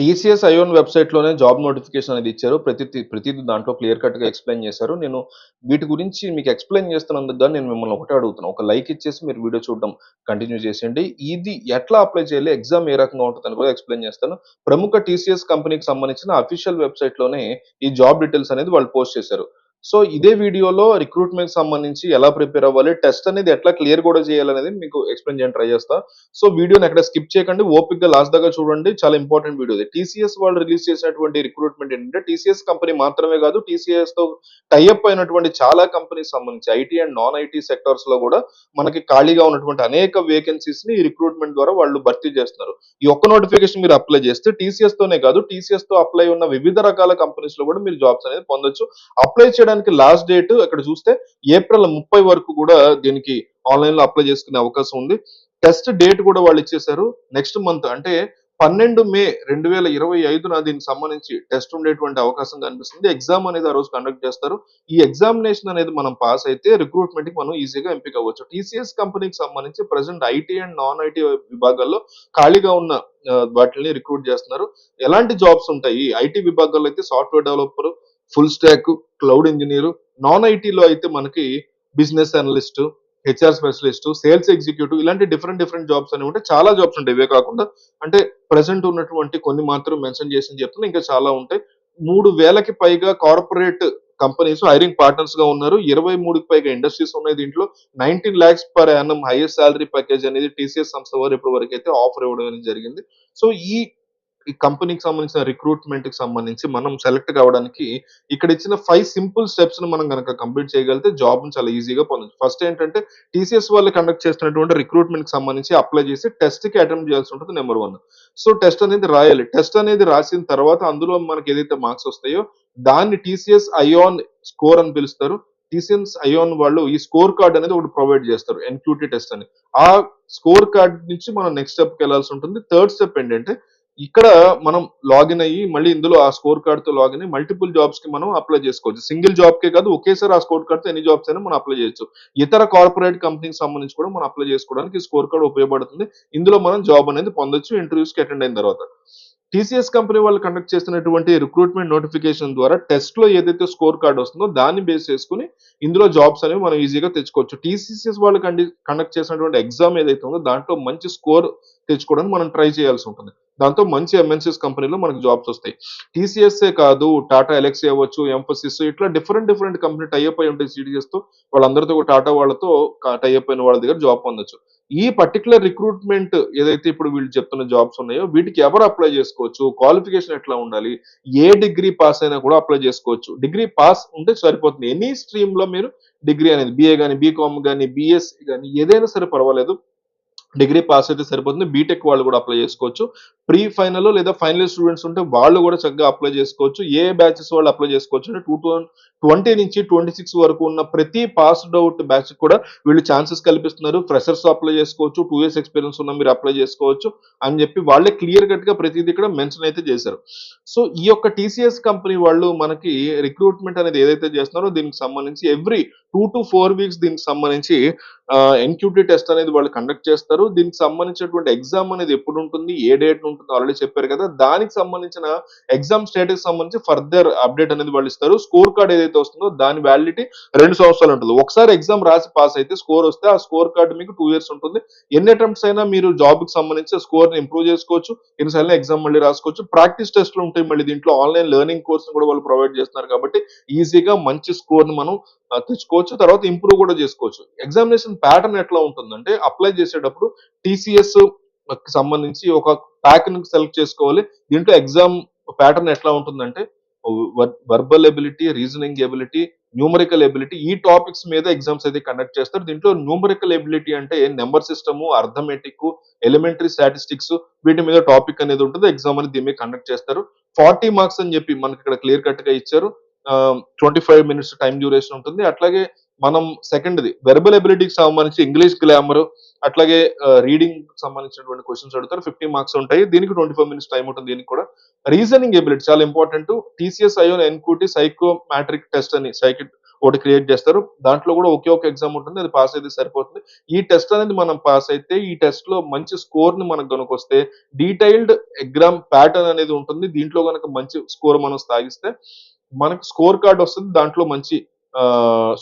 TCS iON వెబ్సైట్‌లోనే job notification అనేది ఇచ్చారు. ప్రతి ప్రతిదీ దాంట్లో క్లియర్ కట్‌గా ఎక్స్‌ప్లెయిన్ చేశారు. నేను వీటి గురించి మీకు ఎక్స్‌ప్లెయిన్ చేస్తున్నందుకు నేను మిమ్మల్ని ఒకటే అడుగుతున్నాను ఒక లైక్ ఇచ్చేసి మీరు వీడియో చూడడం కంటిన్యూ చేసేయండి. ఇది ఎట్లా అప్లై చేయాలి? ఎగ్జామ్ ఏ రకంగా ఉంటుందని కూడా ఎక్స్‌ప్లెయిన్ చేస్తాను. ప్రముఖ టీసీఎస్ కంపెనీకి సంబంధించిన అఫీషియల్ వెబ్సైట్‌లోనే ఈ జాబ్ డీటెయిల్స్ అనేది వాళ్ళు పోస్ట్ చేశారు. సో, ఇదే వీడియోలో రిక్రూట్మెంట్ సంబంధించి ఎలా ప్రిపేర్ అవ్వాలి? టెస్ట్ అనేది ఎట్లా క్లియర్ కూడా చేయాలనేది మీకు ఎక్స్‌ప్లెయిన్ చేయడం ట్రై చేస్తా. సో, వీడియోని ఎక్కడ స్కిప్ చేయకండి. ఓపికగా లాస్ట్ దాకా చూడండి. చాలా ఇంపార్టెంట్ వీడియో ఇది. టీసీఎస్ వాళ్ళు రిలీజ్ చేసినటువంటి రిక్రూట్‌మెంట్ ఏంటంటే టీసీఎస్ కంపెనీ మాత్రమే కాదు టీసీఎస్తో టైఅప్ అయినటువంటి చాలా కంపెనీస్ సంబంధించి ఐటీ అండ్ నాన్ ఐటీ సెక్టార్స్‌లో కూడా మనకి ఖాళీగా ఉన్నటువంటి అనేక వేకెన్సీస్ని రిక్రూట్‌మెంట్ ద్వారా వాళ్ళు భర్తీ చేస్తున్నారు. ఈ ఒక్క నోటిఫికేషన్ మీరు అప్లై చేస్తే టీసీఎస్ తోనే కాదు టీసీఎస్తో అప్లై ఉన్న వివిధ రకాల కంపెనీస్లో కూడా మీరు జాబ్స్ అనేది పొందొచ్చు. అప్లై చేయడం చేయడానికి లాస్ట్ డేట్ అక్కడ చూస్తే ఏప్రిల్ 30 వరకు కూడా దీనికి ఆన్లైన్లో అప్లై చేసుకునే అవకాశం ఉంది. టెస్ట్ డేట్ కూడా వాళ్ళు ఇచ్చేసారు. నెక్స్ట్ మంత్ అంటే 12 మే 2025న దీనికి సంబంధించి టెస్ట్ ఉండేటువంటి అవకాశం కనిపిస్తుంది. ఎగ్జామ్ అనేది ఆ రోజు కండక్ట్ చేస్తారు. ఈ ఎగ్జామినేషన్ అనేది మనం పాస్ అయితే రిక్రూట్మెంట్కి మనం ఈజీగా ఎంపిక అవ్వచ్చు. టీసీఎస్ కంపెనీకి సంబంధించి present IT and non IT విభాగాల్లో ఖాళీగా ఉన్న వాటిని రిక్రూట్ చేస్తున్నారు. ఎలాంటి జాబ్స్ ఉంటాయి? ఐటీ విభాగాల్లో అయితే software developer, full stack, cloud engineer non ఐటీలో అయితే మనకి business analyst, HR specialist, sales executive ఇలాంటి డిఫరెంట్ డిఫరెంట్ జాబ్స్ అనేవి ఉంటాయి. చాలా జాబ్స్ ఉంటాయి. ఇవే కాకుండా అంటే ప్రెసెంట్ ఉన్నటువంటి కొన్ని మాత్రం మెన్షన్ చేసి చెప్తున్నా. ఇంకా చాలా ఉంటాయి. 3000కి పైగా కార్పొరేట్ కంపెనీస్ హైరింగ్ పార్ట్నర్స్‌గా ఉన్నారు. 23కి పైగా ఇండస్ట్రీస్ ఉన్నాయి దీంట్లో. 19 lakhs per annum highest salary package అనేది టీసీఎస్ సంస్థ వారు ఇప్పటి వరకు అయితే ఆఫర్ ఇవ్వడం అనేది జరిగింది. సో, ఈ ఈ కంపెనీకి సంబంధించిన రిక్రూట్మెంట్కి సంబంధించి మనం సెలెక్ట్ కావడానికి ఇక్కడ ఇచ్చిన ఫైవ్ సింపుల్ స్టెప్స్ను మనం గనక కంప్లీట్ చేయగలిగితే జాబ్ చాలా ఈజీగా పొందొచ్చు. ఫస్ట్ ఏంటంటే టీసీఎస్ వాళ్ళు కండక్ట్ చేస్తున్నటువంటి రిక్రూట్‌మెంట్‌కి సంబంధించి అప్లై చేసి టెస్ట్కి అటెంప్ట్ చేయాల్సి ఉంటుంది నెంబర్ వన్ సో, టెస్ట్ అనేది రాయాలి. టెస్ట్ అనేది రాసిన తర్వాత అందులో మనకి ఏదైతే మార్క్స్ వస్తాయో దాన్ని టీసీఎస్ ఐఆన్ స్కోర్ అని పిలుస్తారు. టీసీఎస్ ఐఆన్ వాళ్ళు ఈ స్కోర్ కార్డ్ అనేది ఒకటి ప్రొవైడ్ చేస్తారు. ఎన్‌క్యూటీ టెస్ట్ అని. ఆ స్కోర్ కార్డ్ నుంచి మనం నెక్స్ట్ స్టెప్‌కి వెళ్ళాల్సి ఉంటుంది. థర్డ్ స్టెప్ ఏంటంటే ఇక్కడ మనం లాగిన్ అయ్యి మళ్ళీ ఇందులో ఆ స్కోర్ కార్డ్‌తో లాగిన్ అయ్యి మల్టిపుల్ జాబ్స్‌కి మనం అప్లై చేసుకోవచ్చు. సింగిల్ జాబ్‌కే కాదు ఒకేసారి ఆ స్కోర్ కార్డ్‌తో ఎన్ని జాబ్స్ అయినా మనం అప్లై చేయొచ్చు. ఇతర కార్పొరేట్ కంపెనీకి సంబంధించి కూడా మనం అప్లై చేసుకోవడానికి స్కోర్ కార్డ్ ఉపయోగపడుతుంది. ఇందులో మనం జాబ్ అనేది పొందొచ్చు ఇంటర్వ్యూస్‌కి అటెండ్ అయిన తర్వాత. టీసీఎస్ కంపెనీ వాళ్ళు కండక్ట్ చేస్తున్నటువంటి రిక్రూట్‌మెంట్ నోటిఫికేషన్ ద్వారా టెస్ట్లో ఏదైతే స్కోర్ కార్డ్ వస్తుందో దాన్ని బేస్ చేసుకొని ఇందులో జాబ్స్ అనేవి మనం ఈజీగా తెచ్చుకోవచ్చు. టీసీసీఎస్ వాళ్ళు కండక్ట్ చేసినటువంటి ఎగ్జామ్ ఏదైతే ఉందో దాంట్లో మంచి స్కోర్ తెచ్చుకోవడానికి మనం ట్రై చేయాల్సి ఉంటుంది. దాంతో మంచి ఎంఎన్‌సీస్ కంపెనీలో మనకు జాబ్స్ వస్తాయి. టీసీఎస్ఏ కాదు టాటా ఎల్ఎక్సీ అవ్వచ్చు, ఎంఫోసిస్ ఇట్లా different different company tie up అయి ఉంటాయి సిడిఎస్తో వాళ్ళందరితో టాటా వాళ్ళతో క టై అప్ అయిన వాళ్ళ దగ్గర జాబ్ పొందొచ్చు. ఈ పర్టికులర్ రిక్రూట్‌మెంట్ ఏదైతే ఇప్పుడు వీళ్ళు చెప్తున్న జాబ్స్ ఉన్నాయో వీటికి ఎవరు అప్లై చేసుకోవచ్చు? క్వాలిఫికేషన్ ఎట్లా ఉండాలి? ఏ డిగ్రీ పాస్ అయినా కూడా అప్లై చేసుకోవచ్చు. డిగ్రీ పాస్ ఉంటే సరిపోతుంది. ఎనీ స్ట్రీమ్లో మీరు డిగ్రీ అనేది బిఏ గాని, బీకామ్ కానీ బిఎస్సీ గాని ఏదైనా సరే పర్వాలేదు. డిగ్రీ పాస్ అయితే సరిపోతుంది. బీటెక్ వాళ్ళు కూడా అప్లై చేసుకోవచ్చు. ప్రీ ఫైనల్ లేదా ఫైనల్ స్టూడెంట్స్ ఉంటే వాళ్ళు కూడా చక్కగా అప్లై చేసుకోవచ్చు. ఏ బ్యాచెస్ వాళ్ళు అప్లై చేసుకోవచ్చు అంటే 2020 నుంచి 26 వరకు ఉన్న ప్రతి పాస్డ్ అవుట్ బ్యాచ్ కూడా వీళ్ళు ఛాన్సెస్ కల్పిస్తున్నారు. ఫ్రెషర్స్ అప్లై చేసుకోవచ్చు. టూ ఇయర్స్ ఎక్స్‌పీరియన్స్ ఉన్న మీరు అప్లై చేసుకోవచ్చు అని చెప్పి వాళ్ళే క్లియర్ కట్‌గా ప్రతిదీ ఇక్కడ మెన్షన్ అయితే చేశారు. సో, ఈ యొక్క టీసీఎస్ కంపెనీ వాళ్ళు మనకి రిక్రూట్‌మెంట్ అనేది ఏదైతే చేస్తున్నారో దీనికి సంబంధించి ఎవ్రీ 2-4 వీక్స్ దీనికి సంబంధించి ఎన్‌క్యూటీ టెస్ట్ అనేది వాళ్ళు కండక్ట్ చేస్తారు. దీనికి సంబంధించినటువంటి ఎగ్జామ్ అనేది ఎప్పుడు ఉంటుంది? ఏ డేట్ ఉంటుంది ఆల్రెడీ చెప్పారు కదా! దానికి సంబంధించిన ఎగ్జామ్ స్టేటస్ సంబంధించి ఫర్దర్ అప్డేట్ అనేది వాళ్ళు ఇస్తారు. స్కోర్ కార్డ్ ఏదైతే వస్తుందో దాని వ్యాలిడిటీ రెండు సంవత్సరాలు ఉంటుంది. ఒకసారి ఎగ్జామ్ రాసి పాస్ అయితే స్కోర్ వస్తే ఆ స్కోర్ కార్డ్ మీకు టూ ఇయర్స్ ఉంటుంది. ఎన్ని అటెంప్ట్స్ అయినా మీరు జాబ్కి సంబంధించి స్కోర్‌ని ఇంప్రూవ్ చేసుకోవచ్చు. ఎన్నిసార్లు ఎగ్జామ్ మళ్ళీ రాసుకోవచ్చు. ప్రాక్టీస్ టెస్ట్‌లు ఉంటాయి మళ్ళీ దీంట్లో ఆన్‌లైన్ లెర్నింగ్ కోర్స్ కూడా వాళ్ళు ప్రొవైడ్ చేస్తున్నారు కాబట్టి ఈజీగా మంచి స్కోర్ని మనం తెచ్చుకోవచ్చు. తర్వాత ఇంప్రూవ్ కూడా చేసుకోవచ్చు. ఎగ్జామినేషన్ ప్యాటర్న్ ఎట్లా ఉంటుందంటే అప్లై చేసేటప్పుడు టీసీఎస్ సంబంధించి ఒక ప్యాక్‌ని సెలెక్ట్ చేసుకోవాలి. దీంట్లో ఎగ్జామ్ ప్యాటర్న్ ఎట్లా ఉంటుందంటే వర్ verbal ability, reasoning ability, numerical ability ఈ టాపిక్స్ మీద ఎగ్జామ్స్ అయితే కండక్ట్ చేస్తారు. దీంట్లో న్యూమరికల్ ఎబిలిటీ అంటే number system, arithmetic, elementary statistics వీటి మీద టాపిక్ అనేది ఉంటుంది. ఎగ్జామ్ అనేది దీని మీద కండక్ట్ చేస్తారు. 40 మార్క్స్ అని చెప్పి మనకి ఇక్కడ క్లియర్ కట్‌గా ఇచ్చారు. Twenty five minutes time duration ఉంటుంది. అట్లాగే మనం సెకండ్‌ది వెర్బల్ ఎబిలిటీకి సంబంధించి ఇంగ్లీష్ గ్లామర్ అట్లాగే రీడింగ్ సంబంధించినటువంటి క్వశ్చన్స్ అడుగుతారు. 50 మార్క్స్ ఉంటాయి. దీనికి 25 మినిట్స్ టైమ్ ఉంటుంది దీనికి కూడా. రీజనింగ్ ఎబిలిటీ చాలా important. TCS iON NQT psychometric test అని సైకిట్ ఒకటి క్రియేట్ చేస్తారు దాంట్లో కూడా ఒకే ఒక ఎగ్జామ్ ఉంటుంది అది పాస్ అయితే సరిపోతుంది ఈ టెస్ట్ అనేది మనం పాస్ అయితే ఈ టెస్ట్లో మంచి స్కోర్ని మనకు కనుక వస్తే డీటెయిల్డ్ ఎగ్జామ్ ప్యాటర్న్ అనేది ఉంటుంది దీంట్లో కనుక మంచి స్కోర్ మనం సాగిస్తే మనకు స్కోర్ కార్డ్ వస్తుంది దాంట్లో మంచి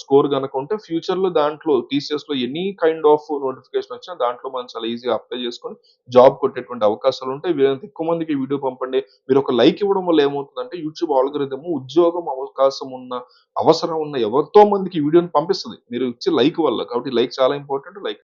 స్కోర్ కనుక ఉంటే ఫ్యూచర్లో దాంట్లో టీసీఎస్లో ఎనీ కైండ్ ఆఫ్ నోటిఫికేషన్ వచ్చినా దాంట్లో మనం చాలా ఈజీగా అప్లై చేసుకొని జాబ్ కొట్టేటువంటి అవకాశాలు ఉంటాయి. వీరంత ఎక్కువ మందికి వీడియో పంపండి. మీరు ఒక లైక్ ఇవ్వడం వల్ల ఏమవుతుందంటే యూట్యూబ్ ఆల్గరిథం ఉద్యోగం అవకాశం ఉన్న అవసరం ఉన్న ఎవరితో మందికి వీడియోని పంపిస్తుంది. మీరు ఇచ్చే లైక్ వల్ల. కాబట్టి లైక్ చాలా ఇంపార్టెంట్ లైక్